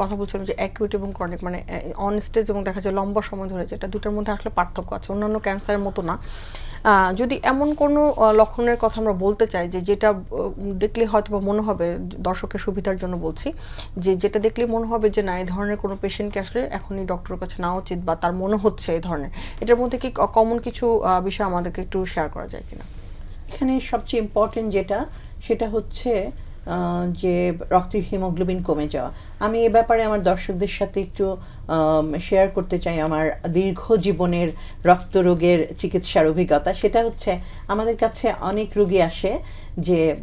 কথা বলছিলাম যে অ্যাকিউট এবং ক্রনিক মানে অন স্টেজ এবং দেখা যায় লম্বা সময় ধরে যেটা দুটার মধ্যে আসলে পার্থক্য আছে, অন্যান্য ক্যান্সারের মতো না। যদি এমন কোনো লক্ষণের কথা আমরা বলতে চাই যে যেটা দেখলে হয়তো বা মনে হবে, দর্শকের সুবিধার জন্য বলছি, যে যেটা দেখলে মনে হবে যে না, এই ধরনের কোনো পেশেন্টকে আসলে এখনই ডক্টরের কাছে নেওয়া উচিত বা তার মনে হচ্ছে এই ধরনের। এটার মধ্যে কি কমন কিছু বিষয় আমাদেরকে একটু শেয়ার করা যায় কিনা? এখানে সবচেয়ে ইম্পর্টেন্ট যেটা, সেটা হচ্ছে যে রক্তের হিমোগ্লোবিন কমে যাওয়া। আমি এ ব্যাপারে আমার দর্শকদের সাথে একটু শেয়ার করতে চাই আমার দীর্ঘ জীবনের রক্তরোগের চিকিৎসার অভিজ্ঞতা। সেটা হচ্ছে, আমাদের কাছে অনেক রুগী আসে যে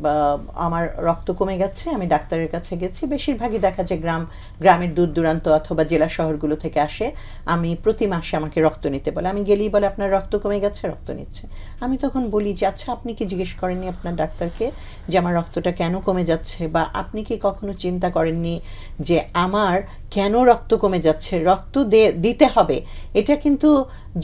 আমার রক্ত কমে গেছে, আমি ডাক্তারের কাছে গেছি। বেশিরভাগই দেখা যায় গ্রাম, গ্রামের দূর দূরান্ত অথবা জেলা শহরগুলো থেকে আসে। আমি প্রতি মাসে আমাকে রক্ত নিতে বলে। আমি গেলেই বলে, আপনার রক্ত কমে গেছে, রক্ত নিচ্ছে। আমি তখন বলি যে আচ্ছা আপনি কি জিজ্ঞেস করেননি আপনার ডাক্তারকে যে, আমার রক্তটা কেন কমে যাচ্ছে? বা, আপনি কি কখনো চিন্তা করেননি যে, আমার কেন রক্ত কমে যাচ্ছে? রক্ত দিতে হবে। এটা কিন্তু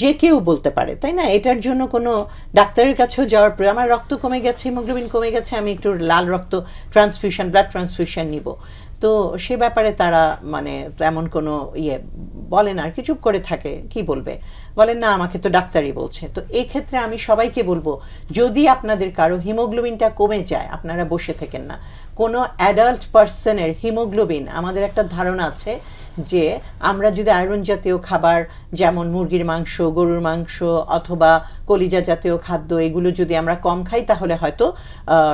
যে কেউ বলতে পারে, তাই না? এটার জন্য কোনো ডাক্তারের কাছেও যাওয়ার পরে আমার রক্ত কমে গেছে, হিমোগ্লোবিন কমে গেছে, আমি একটু লাল রক্ত ট্রান্সফিউশন ব্লাড ট্রান্সফিউশন নিব। তো সে ব্যাপারে তারা মানে তেমন কোনো ইয়ে বলে না। আর কি, চুপ করে থাকে, কি বলবে? বলেন না, আমাকে তো ডাক্তারই বলছে। তো এই ক্ষেত্রে আমি সবাইকে বলব, যদি আপনাদের কারও হিমোগ্লোবিনটা কমে যায়, আপনারা বসে থাকেন না। কোনো অ্যাডাল্ট পার্সনের হিমোগ্লোবিন, আমাদের একটা ধারণা আছে যে আমরা যদি আয়রন জাতীয় খাবার, যেমন মুরগির মাংস, গরুর মাংস অথবা কলিজা জাতীয় খাদ্য, এগুলো যদি আমরা কম খাই, তাহলে হয়তো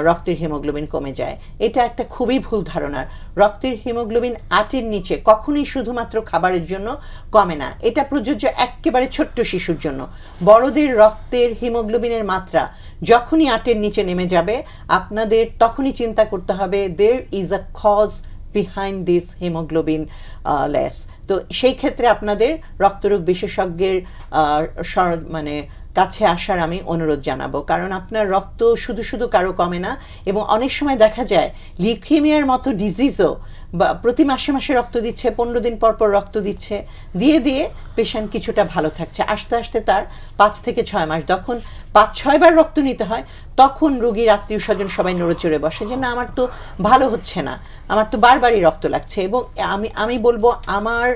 রক্তের হিমোগ্লোবিন কমে যায়। এটা একটা খুবই ভুল ধারণা রক্তের হিমোগ্লোবিন আটের নিচে কখনোই শুধুমাত্র খাবারের জন্য কমে না। এটা প্রযোজ্য একেবারে ছোট্ট শিশুর জন্য। বড়দের রক্তের হিমোগ্লোবিনের মাত্রা যখনই আটের নিচে নেমে যাবে, আপনাদের তখনই চিন্তা করতে হবে there is a cause behind this haemoglobin less তো সেই ক্ষেত্রে আপনাদের রক্তরোগ বিশেষজ্ঞের মানে কাছে আসার আমি অনুরোধ জানাব। কারণ আপনার রক্ত শুধু শুধু কারও কমে না, এবং অনেক সময় দেখা যায়, লিউকেমিয়ার মতো ডিজিজও বা প্রতি মাসে মাসে রক্ত দিচ্ছে, পনেরো দিন পর পর রক্ত দিচ্ছে, দিয়ে দিয়ে পেশেন্ট কিছুটা ভালো থাকছে। আস্তে আস্তে তার পাঁচ থেকে ছয় মাস যখন পাঁচ ছয়বার রক্ত নিতে হয়, তখন রোগীর আত্মীয় স্বজন সবাই নড়েচড়ে বসে যে, না, আমার তো ভালো হচ্ছে না। আমার তো বারবারই রক্ত লাগছে। এবং আমি আমি বলব আমার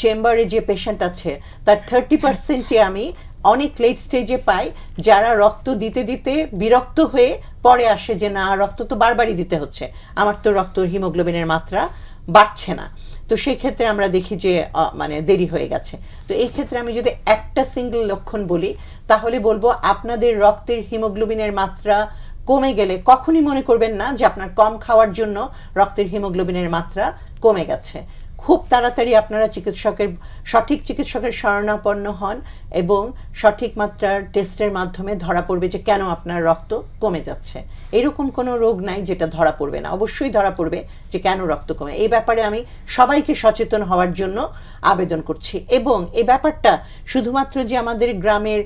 চেম্বারে যে পেশেন্ট আছে, তার থার্টি পার্সেন্টে আমি অনেক লেট স্টেজে পাই, যারা রক্ত দিতে দিতে বিরক্ত হয়ে পরে আসে যে, না, রক্ত তো বারবারই দিতে হচ্ছে। আমার তো রক্ত হিমোগ্লোবিনের মাত্রা বাড়ছে না। তো সেই ক্ষেত্রে আমরা দেখি যে মানে দেরি হয়ে গেছে। তো এই ক্ষেত্রে আমি যদি একটা সিঙ্গেল লক্ষণ বলি, তাহলে বলব আপনাদের রক্তের হিমোগ্লোবিনের মাত্রা কমে গেলে কখনই মনে করবেন না যে, আপনার কম খাওয়ার জন্য রক্তের হিমোগ্লোবিনের মাত্রা কমে গেছে। খুব তাড়াতাড়ি আপনারা চিকিৎসকের, সঠিক চিকিৎসকের শরণাপন্ন হন এবং সঠিক মাত্রার টেস্টের মাধ্যমে ধরা পড়বে যে কেন আপনার রক্ত কমে যাচ্ছে। এরকম কোনো রোগ নাই যেটা ধরা পড়বে না। অবশ্যই ধরা পড়বে যে কেন রক্ত কমে। এই ব্যাপারে আমি সবাইকে সচেতন হওয়ার জন্য আবেদন করছি। এবং এই ব্যাপারটা শুধুমাত্র যে আমাদের গ্রামের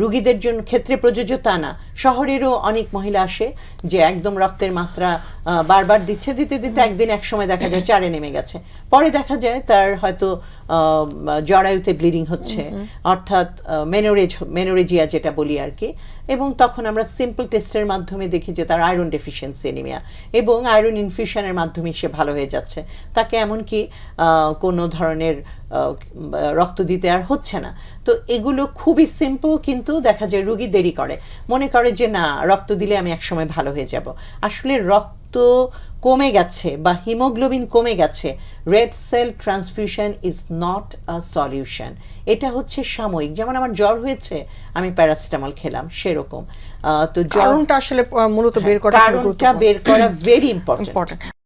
রুগীদের জন্য ক্ষেত্রে প্রযোজ্য তা না শহরেরও অনেক মহিলা আসে যে একদম রক্তের মাত্রা আহ, বারবার দিচ্ছে দিতে দিতে একদিন এক সময় দেখা যায় চারে নেমে গেছে। পরে দেখা যায় তার হয়তো আহ, জরায়ুতে ব্লিডিং হচ্ছে। অর্থাৎ মেনোরেজ মেনোরেজিয়া যেটা বলি আর কি এবং তখন আমরা সিম্পল টেস্টের মাধ্যমে দেখি যে তার আয়রন ডেফিসিয়েন্সি এনিমিয়া এবং আয়রন ইনফিউশনের মাধ্যমে সে ভালো হয়ে যাচ্ছে। তাকে এমনকি কোনো ধরনের রক্ত দিতে আর হচ্ছে না। তো এগুলো খুবই সিম্পল কিন্তু দেখা যায় রুগী দেরি করে। মনে করে যে, না, রক্ত দিলে আমি একসময় ভালো হয়ে যাব। আসলে রক্ত কমে গেছে বা হিমোগ্লোবিন কমে গেছে red cell transfusion is not a solution এটা হচ্ছে সাময়িক। যেমন আমার জ্বর হয়েছে আমি প্যারাসিটামল খেলাম সেরকম। আহ, তো জ্বরটা আসলে মূলত বের করা কারণটা বের করা ভেরি ইম্পর্টেন্ট